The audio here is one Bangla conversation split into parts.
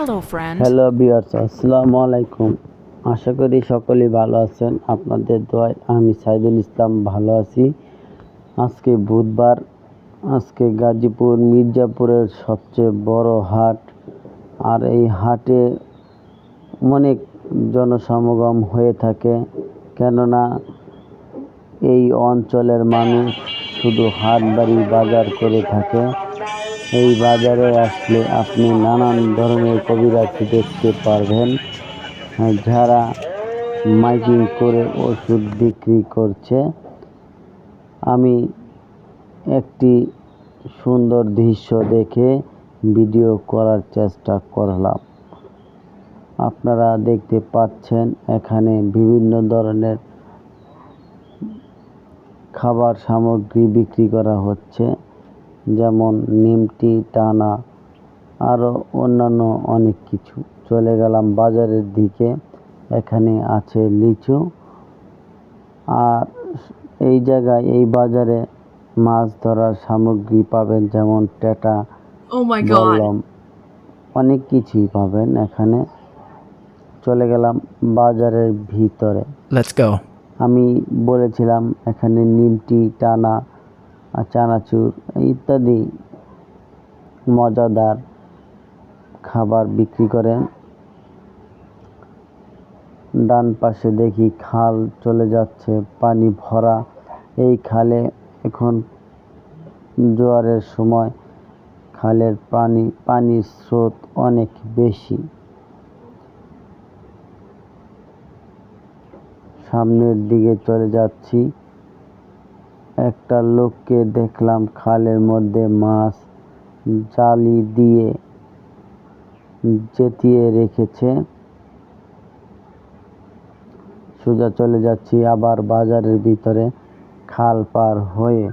Hello, friend. হ্যালো বিয়ার্স আসসালামু আলাইকুম আশা করি সকলেই ভালো আছেন। আপনাদের দোয়ায় আমি সাইদুল ইসলাম ভালো আছি। আজকে বুধবার আজকে গাজীপুর মির্জাপুরের সবচেয়ে বড় হাট। আর এই হাটে অনেক জনসমাগম হয়ে থাকে কেননা এই অঞ্চলের মানুষ শুধু হাট বাড়ি বাজার করে থাকে। এই বাজারে আসলে আপনি নানান ধরনের কবিরাজ দেখতে পারবেন? হ্যাঁ, যারা মাইকিং করে ওষুধ বিক্রি করছে। আমি একটি সুন্দর দৃশ্য দেখে ভিডিও করার চেষ্টা করলাম। আপনারা দেখতে পাচ্ছেন এখানে বিভিন্ন ধরনের খাবার সামগ্রী বিক্রি করা হচ্ছে। যেমন নিমটি টানা আরও অন্যান্য অনেক কিছু। চলে গেলাম বাজারের দিকে। এখানে আছে লিচু। আর এই জায়গায় এই বাজারে মাছ ধরার সামগ্রী পাবেন যেমন টেটা Oh বললাম অনেক কিছুই পাবেন এখানে। চলে গেলাম বাজারের ভিতরে। আমি বলেছিলাম এখানে নিমটি টানা চানাচুর, ইত্যাদি মজাদার খাবার বিক্রি করেন। ডান পাশে দেখি খাল চলে যাচ্ছে, পানি ভরা। এই খালে এখন জোয়ারের সময়। খালের পানি, পানির স্রোত অনেক বেশি। সামনের দিকে চলে যাচ্ছি। একটা লোককে দেখলাম খালের মধ্যে মাছ জালি দিয়ে চেতিয়ে রেখেছে। সোজা চলে যাচ্ছি আবার বাজারের ভিতরে, খাল পার হয়ে।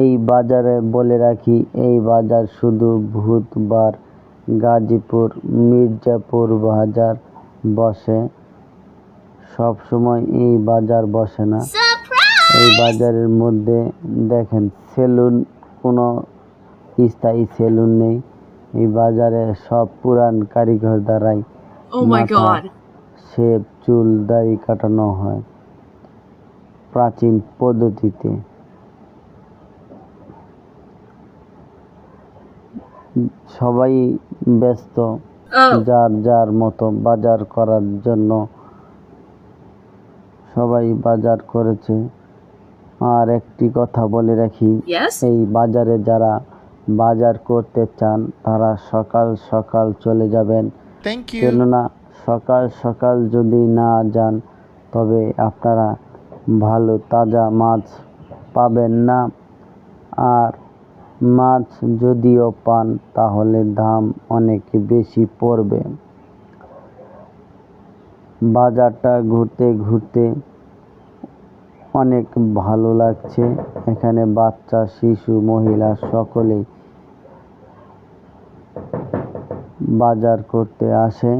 এই বাজারে বলে রাখি, এই বাজার শুধু বুধবার গাজীপুর, মির্জাপুর বাজার বসে। সব সময় এই বাজার বসে না এই বাজারের মধ্যে দেখেন সেলুন কোনো স্থায়ী সেলুন নেই এই বাজারে সব পুরান কারিগর দ্বারাই Oh. শেপ চুল দাড়ি কাটানো হয় প্রাচীন পদ্ধতিতে সবাই ব্যস্ত Oh. যার যার মতো বাজার করার জন্য সবাই বাজার করেছে। আর একটি কথা বলে রাখি এই বাজারে যারা বাজার করতে চান তারা সকাল সকাল চলে যাবেন। কেননা সকাল সকাল যদি না যান তবে আপনারা ভালো তাজা মাছ পাবেন না। আর মাছ যদিও পান তাহলে দাম অনেক বেশি পড়বে। বাজারটা ঘুরতে ঘুরতে অনেক ভালো লাগছে। এখানে বাচ্চা শিশু মহিলা সকলেই বাজার করতে আসে।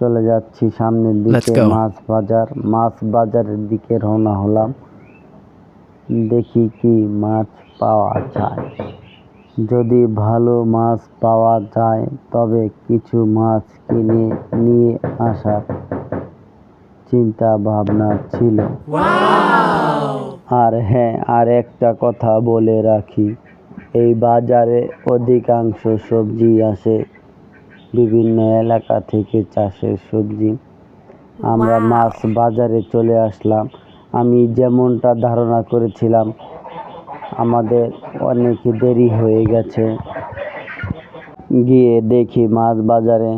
চলে যাচ্ছি সামনের দিকে মাছ বাজার। মাছ বাজারের দিকে রওনা হলাম। দেখি কি মাছ পাওয়া যায়। যদি ভালো মাছ পাওয়া যায় তবে কিছু মাছ কিনে নিয়ে আসার চিন্তা ভাবনা ছিল। আর হ্যাঁ আর একটা কথা বলে রাখি। এই বাজারে অধিকাংশ সবজি আসে বিভিন্ন এলাকা থেকে চাষের সবজি। আমরা মাছ বাজারে চলে আসলাম। আমি যেমনটা ধারণা করেছিলাম আমাদের অনেক দেরি হয়ে গেছে। গিয়ে দেখি মাছ বাজারে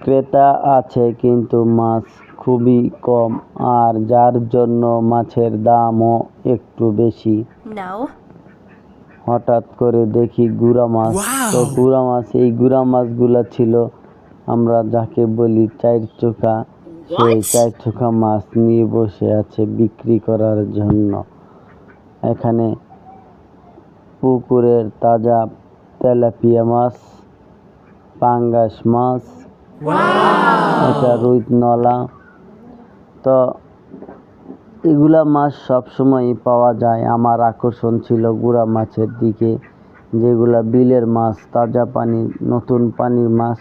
ক্রেতা আছে কিন্তু মাছ খুবই কম আর যার জন্য মাছের দামও একটু বেশি। হঠাৎ করে দেখি গুড়া মাছ। তো গুড়া মাছ এই গুড়া মাছগুলো ছিল আমরা যাকে বলি চার চোখা। সেই চার চোখা মাছ নিয়ে বসে আছে বিক্রি করার জন্য। এখানে পুকুরের তাজা তেলাপিয়া মাছ পাঙ্গাস মাছ এটা রুই নলা। তো এগুলা মাছ সবসময়ই পাওয়া যায়। আমার আকর্ষণ ছিল গুড়া মাছের দিকে যেগুলা বিলের মাছ তাজা পানির নতুন পানির মাছ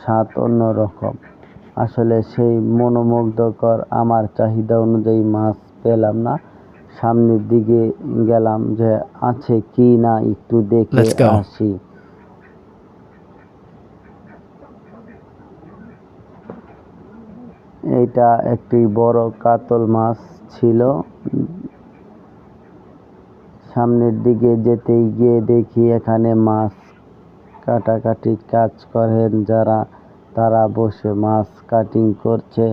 স্বাদ অন্যরকম। আসলে সেই মনোমুগ্ধকর আমার চাহিদা অনুযায়ী মাছ পেলাম না। সামনের দিকে গেলাম যে আছে কি না একটু দেখে Let's go. আসি। এটা একটি বড় কাতল মাছ ছিল। সামনের দিকে যেতেই গিয়ে দেখি এখানে মাছ কাটাকাটি কাজ করেন যারা তারা বসে মাছ কাটিং করছে।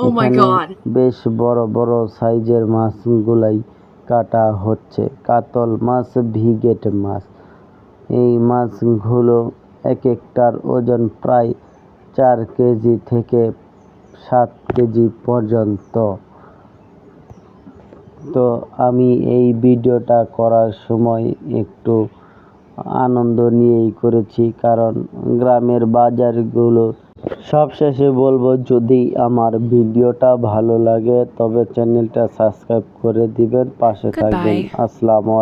Oh এখানে বেশ বড় বড় সাইজের মাছগুলাই কাটা হচ্ছে। কাতল মাছ ভিগেট মাছ। এই মাছগুলো এক একটার ওজন প্রায় চার কেজি থেকে সাত কেজি পর্যন্ত। তো আমি এই ভিডিওটা করার সময় একটু আনন্দ নিয়েই করেছি কারণ গ্রামের বাজারগুলো সবশেষে বলব যদি আমার ভিডিওটা ভালো লাগে তবে চ্যানেলটা সাবস্ক্রাইব করে দিবেন পাশে থাকবেন. আসসালামু